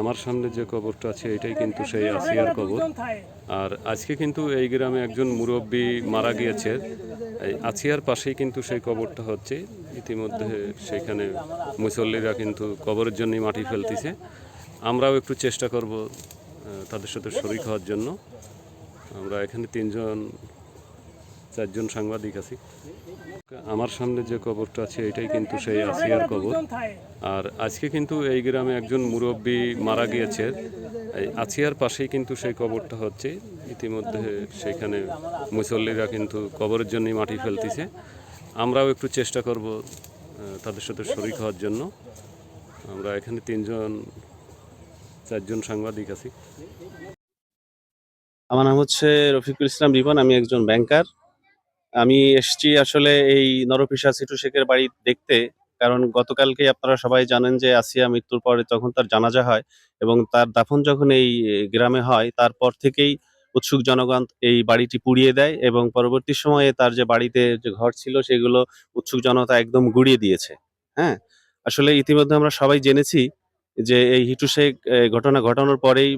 আমার সামনে যে কবরটা আছে, এটাই কিন্তু সেই আসিয়ার কবর। আর আজকে কিন্তু এই গ্রামে একজন মুরব্বী মারা গিয়েছে। এই আসিয়ার পাশেই কিন্তু সেই কবরটা হচ্ছে। ইতিমধ্যে সেখানে মুসল্লিরা কিন্তু কবরের জন্যই মাটি ফেলতেছে। আমরাও একটু চেষ্টা করব তাদের সাথে শরিক হওয়ার জন্য। আমরা এখানে তিনজন চারজন সাংবাদিক আছি। আমার সামনে যে কবরটা আছে, এটাই কিন্তু সেই আসিয়ার কবর। আর আজকে কিন্তু এই গ্রামে একজন মুরব্বী মারা গিয়েছে। এই আছিয়ার পাশেই কিন্তু সেই কবরটা হচ্ছে। ইতিমধ্যে সেখানে মুসল্লিরা কিন্তু কবরের জন্যই মাটি ফেলতেছে। আমরাও একটু চেষ্টা করব তাদের সাথে শরিক হওয়ার জন্য। আমরা এখানে তিনজন, চারজন সাংবাদিক আছি। আমার নাম হচ্ছে রফিকুল ইসলাম রিপন, আমি একজন ব্যাংকার আমি এসেছি আসলে এই নরপিসা সিটু শেখের বাড়ি দেখতে, কারণ গতকালকে আপনারা সবাই জানেন যে আসিয়া মৃত্যুর পরে তখন তার জানাজা হয় এবং তার দাফন যখন এই গ্রামে হয়, তারপর থেকেই উৎসুক জনগণ এই বাড়িটি পুড়িয়ে দেয় এবং পরবর্তী সময়ে তার যে বাড়িতে যে ঘর ছিল সেগুলো উৎসুক জনতা একদম গুড়িয়ে দিয়েছে। হ্যাঁ আসলে ইতিমধ্যে আমরা সবাই জেনেছি যে এই হিটু শেখ ঘটনা ঘটানোর পরেই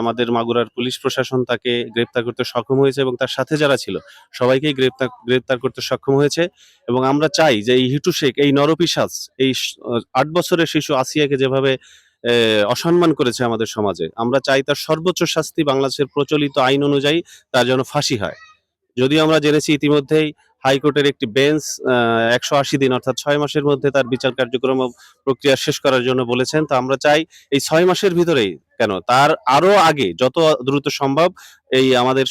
আমাদের মাগুরার পুলিশ প্রশাসন তাকে গ্রেপ্তার করতে সক্ষম হয়েছে এবং তার সাথে যারা ছিল, সবাইকেই গ্রেপ্তার গ্রেপ্তার করতে সক্ষম হয়েছে। এবং আমরা চাই যে এই হিটু শেখ, এই নরপিসাজ এই আট বছরের শিশু আসিয়াকে যেভাবে অসম্মান করেছে আমাদের সমাজে, আমরা চাই তার সর্বোচ্চ শাস্তি বাংলাদেশের প্রচলিত আইন অনুযায়ী তার যেন ফাঁসি হয়। যদিও আমরা জেনেছি ইতিমধ্যেই হাইকোর্টের একটি বেঞ্চ একশো আশি দিন অর্থাৎ ছয় মাসের মধ্যে তার বিচার কার্যক্রম প্রক্রিয়া শেষ করার জন্য বলেছেন। তো আমরা চাই এই ছয় মাসের ভিতরেই কেন? তার আরও আগে যত দ্রুত সম্ভব এই আমাদের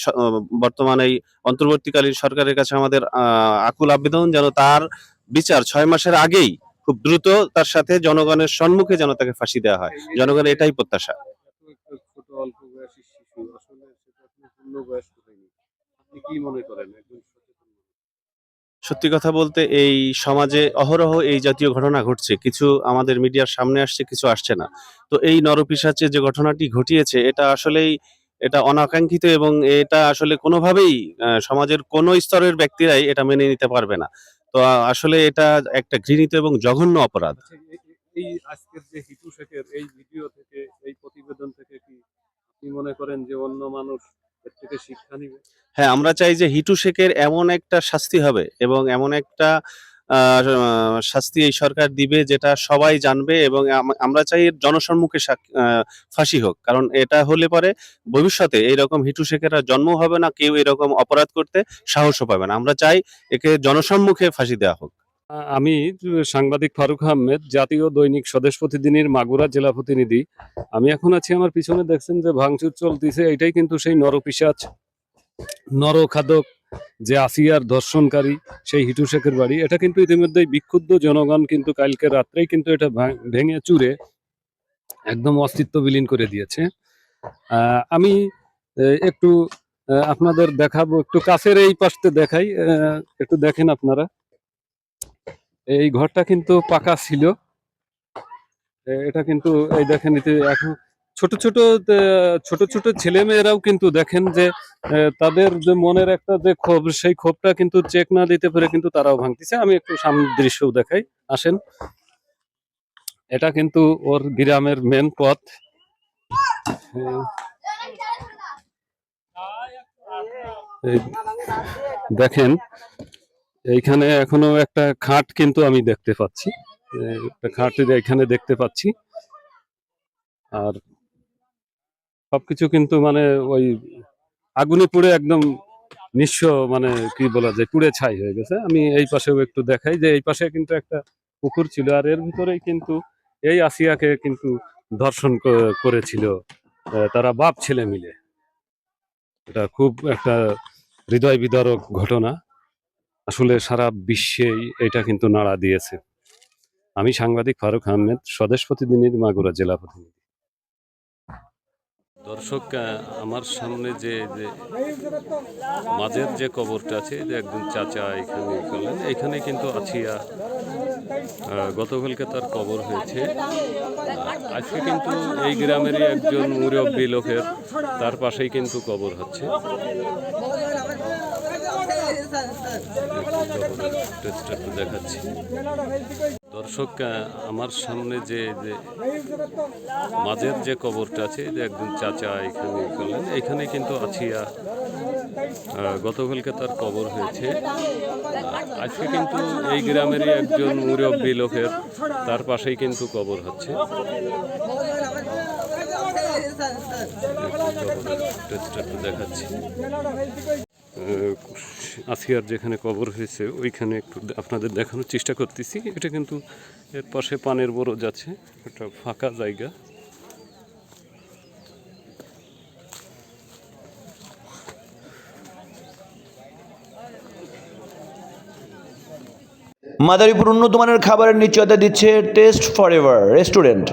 বর্তমান এই অন্তর্বর্তীকালীন সরকারের কাছে আমাদের আকুল আবেদন যেন তার বিচার ছয় মাসের আগেই খুব দ্রুত তার সাথে জনগণের সম্মুখে যেন তাকে ফাঁসি দেওয়া হয়। জনগণের এটাই প্রত্যাশা। কি মনে করেন? সত্যি কথা বলতে এই সমাজে অহরহ এই জাতীয় ঘটনা ঘটছে। কিছু আমাদের মিডিয়ার সামনে আসছে কিছু আসছে না। তো এই নরপিসাচে যে ঘটনাটি ঘটিয়েছে এটা আসলেই এটা অনাকাঙ্ক্ষিত এবং এটা আসলে কোনোভাবেই সমাজের কোনো স্তরের ব্যক্তিরাই এটা মেনে নিতে পারবে না। তো আসলে এটা একটা ঘৃণিত এবং জঘন্য অপরাধ। আচ্ছা, এই আজকের যে হিটু শেখের এই ভিডিও থেকে এই প্রতিবেদন থেকে কি মনে করেন যে অন্য মানুষ হ্যাঁ আমরা চাই যে হিটু শেখের এমন একটা শাস্তি হবে এবং এমন একটা শাস্তি এই সরকার দিবে যেটা সবাই জানবে এবং আমরা চাই জনসম্মুখে ফাঁসি হোক। কারণ এটা হলে পরে ভবিষ্যতে এইরকম হিটু শেখের জন্ম হবে না, কেউ এরকম অপরাধ করতে সাহসও পাবে না। আমরা চাই একে জনসম্মুখে ফাঁসি দেওয়া হোক। আমি সাংবাদিক ফারুক আহমেদ, জাতীয় দৈনিক স্বদেশ প্রতিদিনের মাগুরা জেলা প্রতিনিধি। আমি এখন আছি আমার পিছনে, দেখছেন যে ভাঙচুর চলতেছে এটাই কিন্তু সেই নরপিসাচ নরখাদক, যে আসিয়ার ধর্ষণকারী, সেই হিটু শেখের বাড়ি। এটা কিন্তু ইতিমধ্যেই বিক্ষুব্ধ জনগণ কিন্তু কালকে রাত্রেই কিন্তু এটা ভাঙ- চুরে একদম অস্তিত্ব বিলীন করে দিয়েছে। আমি একটু আপনাদের দেখাবো, একটু কাছের এই পাশতে দেখাই একটু দেখেন আপনারা। এই ঘরটা কিন্তু পাকা ছিল। এটা কিন্তু এই দেখেন এখন ছোট ছোট ছোট ছোট ছেলে মেয়েরাও কিন্তু দেখেন যে তাদের যে মনের একটা যে ক্ষোভ, সেই ক্ষোভটা কিন্তু চেক না দিতে পেরে কিন্তু তারাও ভাঙতেছে। আমি একটু সামনের দৃশ্যও দেখাই। আসেন। এটা কিন্তু ওর গ্রামের মেন পথ। দেখেন এইখানে এখনও একটা খাট কিন্তু আমি দেখতে পাচ্ছি। একটা খাট এখানে দেখতে পাচ্ছি। আর সবকিছু কিন্তু মানে ওই আগুনে পুড়ে একদম নিঃস্ব মানে কি বলা যায়, পুড়ে ছাই হয়ে গেছে। আমি এই পাশেও একটু দেখাই যে এই পাশে কিন্তু একটা পুকুর ছিল আর এর ভিতরেই কিন্তু এই আসিয়াকে কিন্তু ধর্ষণ করেছিল তারা বাপ ছেলে মিলে। এটা খুব একটা হৃদয় বিদারক ঘটনা। আসলে সারা বিশ্বেই এটা কিন্তু নাড়া দিয়েছে। আমি সাংবাদিক ফারুক আহমেদ স্বদেশ প্রতিদিনের মাগুরা জেলা প্রতিনিধি। দর্শক আমার সামনে যে মাঝের যে কবরটা আছে যে একজন চাচা এখানে করলেন এখানে কিন্তু আহ, গতকালকে তার কবর হয়েছে। আজকে কিন্তু এই গ্রামেরই একজন মুরব্বী লোকের তার পাশেই কিন্তু কবর হচ্ছে। টেস্টটা একটু দেখাচ্ছি দর্শক আমার সামনে যে মাঝের যে কবরটা আছে যে একজন চাচা এখানে করলেন এখানে কিন্তু আছিয়া গতকালকে তার কবর হয়েছে। আজকে কিন্তু এই গ্রামেরই একজন মুরব্বী লোকের তার পাশেই কিন্তু কবর হচ্ছে। দেখাচ্ছি। আসিয়ার যেখানে কবর হয়েছে, ওইখানে একটু আপনাদের দেখানোর চেষ্টা করতেছি। এটা কিন্তু এর পাশে পানের বরজ আছে, একটা ফাঁকা জায়গা। মাদারীপুর উন্নত মানের খাবারের নিশ্চয়তা দিচ্ছে টেস্ট ফর এভার রেস্টুরেন্ট।